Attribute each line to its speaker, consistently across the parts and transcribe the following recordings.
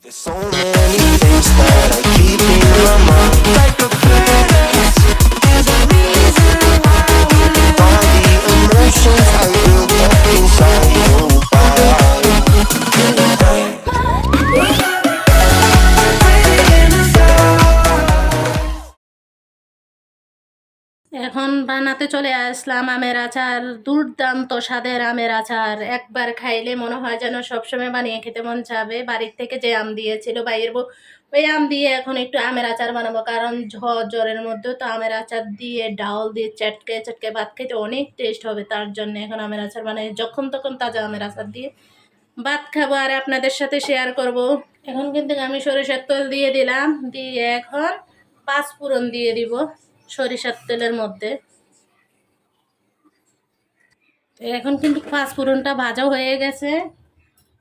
Speaker 1: There's so many
Speaker 2: এখন বানাতে চলে আসলাম আমের আচার, দুর্দান্ত স্বাদের আমের আচার। একবার খাইলে মনে হয় যেন সবসময় বানিয়ে খেতে মন চাবে। বাড়ির থেকে যে আম দিয়েছিল বাইরের বউ, ওই আম দিয়ে এখন একটু আমের আচার বানাবো। কারণ ঝড় জ্বরের মধ্যে তো আমের আচার দিয়ে ডাউল দিয়ে চটকে চটকে ভাত খেতে অনেক টেস্ট হবে। তার জন্য এখন আমের আচার বানাই। যখন তখন তাজা আমের আচার দিয়ে ভাত খাব আর আপনাদের সাথে শেয়ার করব। এখন কিন্তু আমি সরিষার তেল দিয়ে দিলাম। দিয়ে এখন পাঁচ ফোড়ন দিয়ে দিব। সরিষার তেলের মধ্যে। এখন কিন্তু পাঁচ ফোড়নটা ভাজা হয়ে গেছে।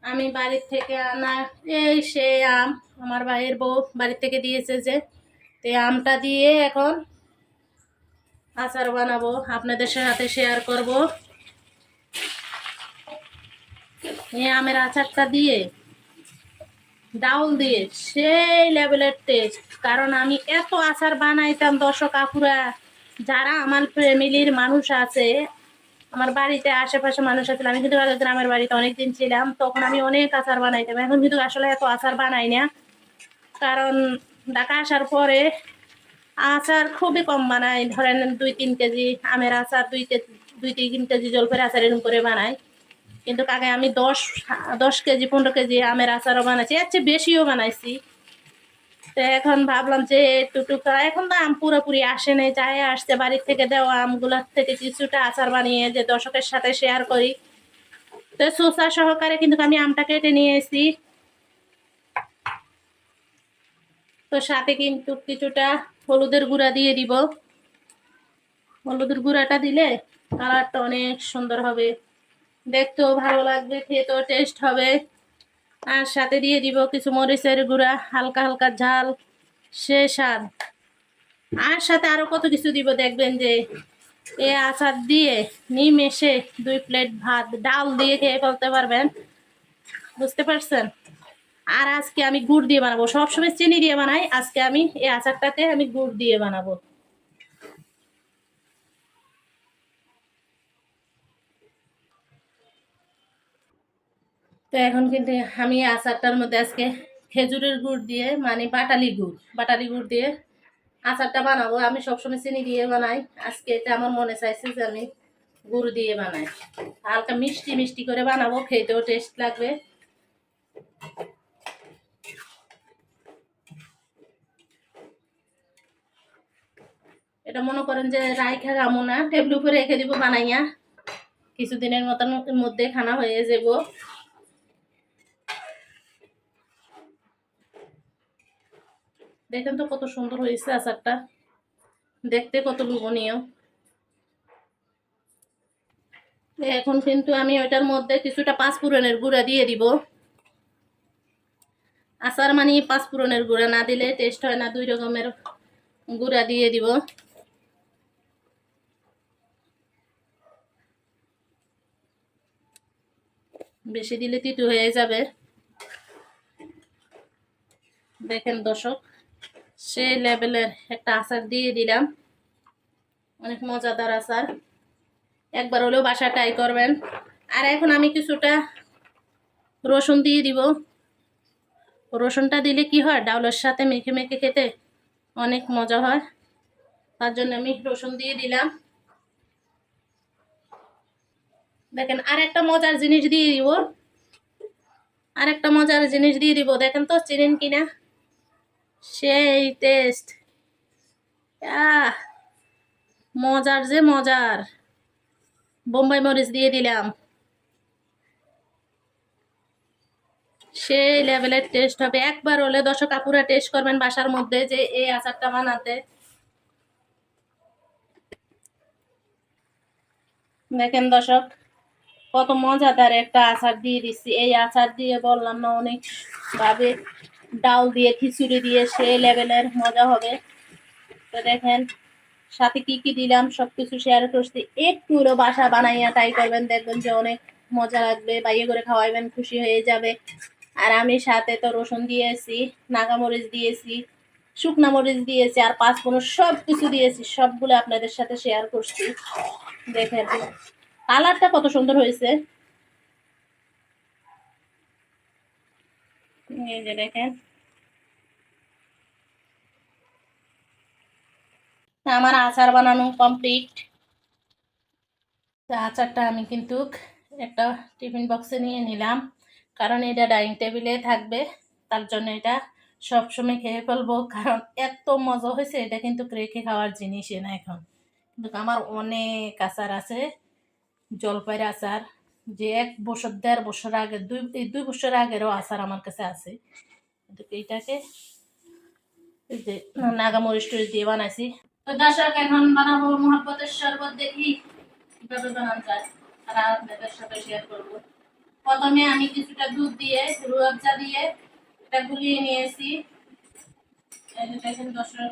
Speaker 2: আমি বাড়ির থেকে আনা এই সে আম আমার ভাইয়ের বউ বাড়ির থেকে দিয়েছে যে, তো আমটা দিয়ে এখন আচার বানাবো। আপনাদের সাথে শেয়ার করব। এই আমের আচারটা দিয়ে ডাউল দিয়ে সেই লেভেলের টেস্ট কারণ আমি এত আচার বানাইতাম দর্শক আপুরা, যারা আমার ফ্যামিলির মানুষ আছে, আমার বাড়িতে আশেপাশে মানুষ আছে, আমি কিন্তু গ্রামের বাড়িতে অনেকদিন ছিলাম, তখন আমি অনেক আচার বানাইতাম। এখন কিন্তু আসলে এত আচার বানাই না। কারণ ঢাকা আসার পরে আচার খুবই কম বানাই। ধরেন দুই তিন কেজি আমের আচার, দুই কেজি দুই তিন কেজি জলপের আচার এরকম করে বানাই। কিন্তু আগে আমি দশ দশ কেজি, পনেরো কেজি আমের আচারও বানাইছি। এর চেয়ে বেশিও বানাইছি। তো এখন ভাবলাম যে টুটুকা এখন তো আম পুরোপুরি আসে নাই, যাই আসছে, বাড়ির থেকে দেওয়া আমগুলোর থেকে কিছুটা আচার বানিয়ে যে দর্শকের সাথে শেয়ার করি। তো শসা সহকারে কিন্তু আমি আমটা কেটে নিয়ে এসেছি তো সাথে কিন্তু কিছুটা হলুদের গুঁড়া দিয়ে দিব। হলুদের গুঁড়াটা দিলে কালারটা অনেক সুন্দর হবে। দেখতেও ভালো লাগবে, খেতেও টেস্ট হবে। আর সাথে দিয়ে দিব কিছু মরিচের গুঁড়া, হালকা হালকা ঝাল, সে স্বাদ। আর সাথে আরও কত কিছু দিব দেখবেন যে, এ আচার দিয়ে নিমেষে দুই প্লেট ভাত, ডাল দিয়ে খেয়ে ফেলতে পারবেন। বুঝতে পারছেন? আর আজকে আমি গুড় দিয়ে বানাবো। সবসময় চিনি দিয়ে বানাই, আজকে আমি এই আচারটাতে আমি গুড় দিয়ে বানাবো। তো এখন কিন্তু আমি আচারটার মধ্যে আজকে খেজুরের গুড় দিয়ে মানে বাটালি গুড় বাটালি গুড় দিয়ে আচারটা বানাবো। আমি সবসময় চিনি দিয়ে বানাই। আজকে এটা আমার মনে চাইছে যে আমি গুড় দিয়ে বানাই। হালকা মিষ্টি মিষ্টি করে বানাবো, খেতেও টেস্ট লাগবে। এটা মনে করেন যে রাইখা গামো না টেবিল উপরে রেখে দিব বানাইয়া। কিছুদিনের মতন মধ্যে খানা হয়ে যাব। দেখেন তো কত সুন্দর হয়েছে আচারটা। দেখতে কত লোভনীয়। এখন কিন্তু আমি ওইটার মধ্যে কিছুটা পাঁচফোড়নের গুঁড়া দিয়ে দিব। আচার মানে পাঁচফোড়নের গুঁড়া, না দিলে টেস্ট হয় না, দুই রকমের গুঁড়া দিয়ে দিব। বেশি দিলে তিতু হয়ে যাবে। দেখেন দর্শক। সেই লেভেলের একটা আচার দিয়ে দিলাম। অনেক মজাদার আচার। একবার হলেও বাসা ট্রাই করবেন। আর এখন আমি কিছুটা রসুন দিয়ে দিব। রসুনটা দিলে কি হয়? ডাউলের সাথে মেখে মেখে খেতে অনেক মজা হয়। তার জন্য আমি রসুন দিয়ে দিলাম। দেখেন, আর একটা মজার জিনিস দিয়ে দিব। আর একটা মজার জিনিস দিয়ে দিব। দেখেন তো, চিনেন কিনা? সেই টেস্ট মজার যে মজার। বোম্বাই মরিচ দিয়ে দিলাম। সেই লেভেলের টেস্ট হবে। একবার হলে দর্শক আপুরা টেস্ট করবেন বাসার মধ্যে যে এই আচারটা বানাতে। দেখেন দর্শক, কত মজাদার একটা আচার দিয়ে দিচ্ছি। এই আচার দিয়ে বললাম না অনেক ভাবে ডাল দিয়ে, খিচুড়ি দিয়ে সেই লেভেলের মজা হবে। তো দেখেন, সাথে কি কি দিলাম, সবকিছু শেয়ার করছি। একটু বাসা বানাইয়া তাই করবেন, দেখবেন যে অনেক মজা লাগবে বাইয়ে করে খাওয়াইবেন, খুশি হয়ে যাবে। আর আমি সাথে তো রসুন দিয়েছি, নাগামরিচ দিয়েছি, শুকনা মরিচ দিয়েছি, আর পাঁচ ফোড়ন সব কিছু দিয়েছি, সবগুলো আপনাদের সাথে শেয়ার করছি। দেখেন কালারটা কত সুন্দর হয়েছে। এই যে দেখেন আমার আচার বানানো কমপ্লিট আচারটা আমি কিন্তু একটা টিফিন বক্সে নিয়ে নিলাম। কারণ এটা ডাইনিং টেবিলে থাকবে, তার জন্য এটা সবসময় খেয়ে ফেলব। কারণ এত মজা হয়েছে, এটা কিন্তু রেখে খাওয়ার জিনিসই না এখন। কিন্তু আমার অনেক আচার আছে, জলপাইয়ের আচার। যে এক বছর, দেড় বছর আগে, দুই দুই বছর আগেরও আচার আমার কাছে আছে। কিন্তু এইটাকে এই যে নাগামরিচ টরিচ দিয়ে বানাইছি। তো দর্শক, এখন বানাবো মহাব্বতের শরবত দেখি কীভাবে বানানো যায়। আর আপনাদের সাথে শেয়ার করব। প্রথমে আমি কিছুটা দুধ দিয়ে রুয়াবজা দিয়ে এটা গুলিয়ে নিয়েছি। দেখেন দর্শক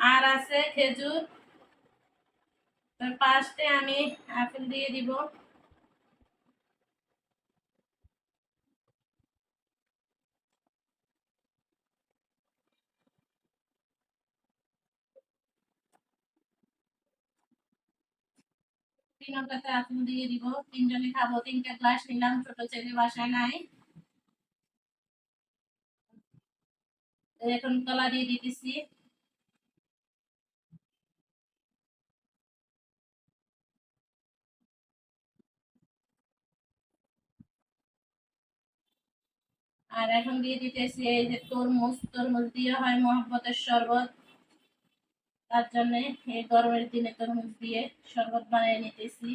Speaker 2: আর আছে খেজুর। পাঁচটে আমি আপেল দিয়ে দিব। তিনটাতে আপেল দিয়ে দিব। তিনজনে খাব। তিনটা গ্লাস নিলাম। ছোট ছেলে বাসায় নাই। এখন কলা দিয়ে দিতেছি। আর এখন দিয়ে দিতেছি এই যে তরমুজ তরমুজ দিয়ে হয় মহব্বতের শরবত। তার জন্য এই গরমের দিনে তরমুজ দিয়ে শরবত বানিয়ে নিতেছি।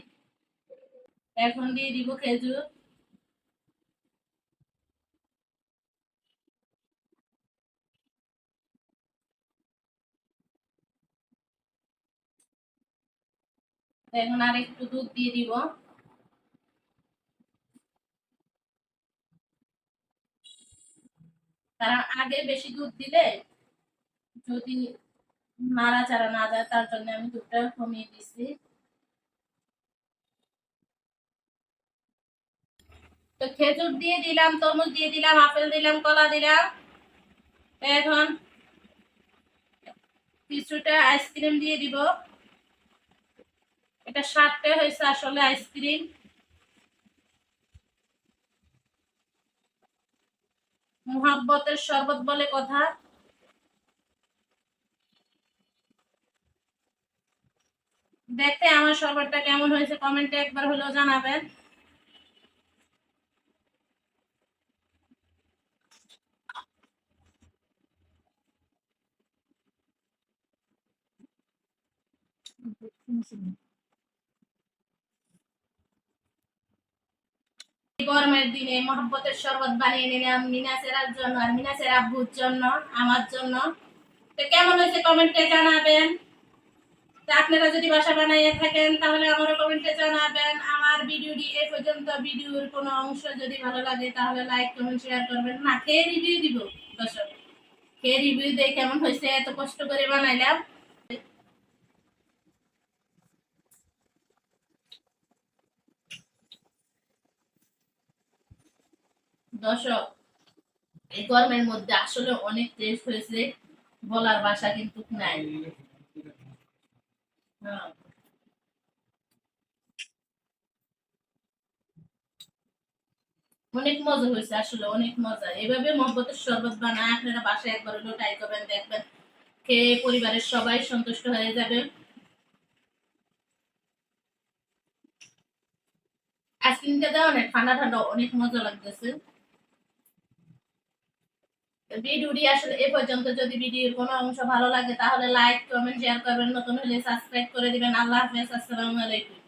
Speaker 2: এখন দিয়ে দিব খেজুর। এখন আর একটু দুধ দিয়ে দিব। কারণ আগে বেশি দুধ দিলে যদি নাড়াচাড়া না যায়, তার জন্য আমি দুধটা কমিয়ে দিছি। তো খেজুর দিয়ে দিলাম, তরমুজ দিয়ে দিলাম, আপেল দিলাম, কলা দিলাম। এখন কিছুটা আইসক্রিম দিয়ে দিব। এটা সাতটা হয়েছে আসলে আইসক্রিম। মোহাব্বতের শরবত বলে কথা। দেখতে আমার শরবতটা কেমন হয়েছে কমেন্টে একবার হলেও জানাবেন। গরমের দিনে মহব্বতের শরবত বানিয়ে নিলাম মিনাসেরার জন্য আর মিনাসের আব্বুর জন্য, আমার জন্য। তো কেমন হয়েছে কমেন্টে জানাবেন। তো আপনারা যদি বাসা বানাইয়ে থাকেন, তাহলে আমারও কমেন্টে জানাবেন। আমার ভিডিওটি এ পর্যন্ত, ভিডিওর কোনো অংশ যদি ভালো লাগে, তাহলে লাইক, কমেন্ট, শেয়ার করবেন। না, খেয়ে রিভিউ দিব, দর্শক। খেয়ে রিভিউ দিয়ে কেমন হয়েছে, এত কষ্ট করে বানাইলাম। দর্শক, এই গরমের মধ্যে আসলে অনেক হয়েছে, বলার ভাষা কিন্তু নাই। হ্যাঁ। অনেক মজা হয়েছে আসলে, অনেক মজা। এভাবে মহব্বতের শরবত বানায়, আপনারা বাসায় একবার হলেও ট্রাই করবেন, দেখবেন খেয়ে পরিবারের সবাই সন্তুষ্ট হয়ে যাবে। আইসক্রিমটা দেওয়া অনেক ঠান্ডা ঠান্ডা, অনেক মজা লাগতেছে। ভিডিওটি আসলে এ পর্যন্ত। যদি ভিডিওর কোনো অংশ ভালো লাগে, তাহলে লাইক কমেন্ট শেয়ার করবেন। নতুন হলে সাবস্ক্রাইব করে দিবেন। আল্লাহ হাফেজ, আসসালামু আলাইকুম।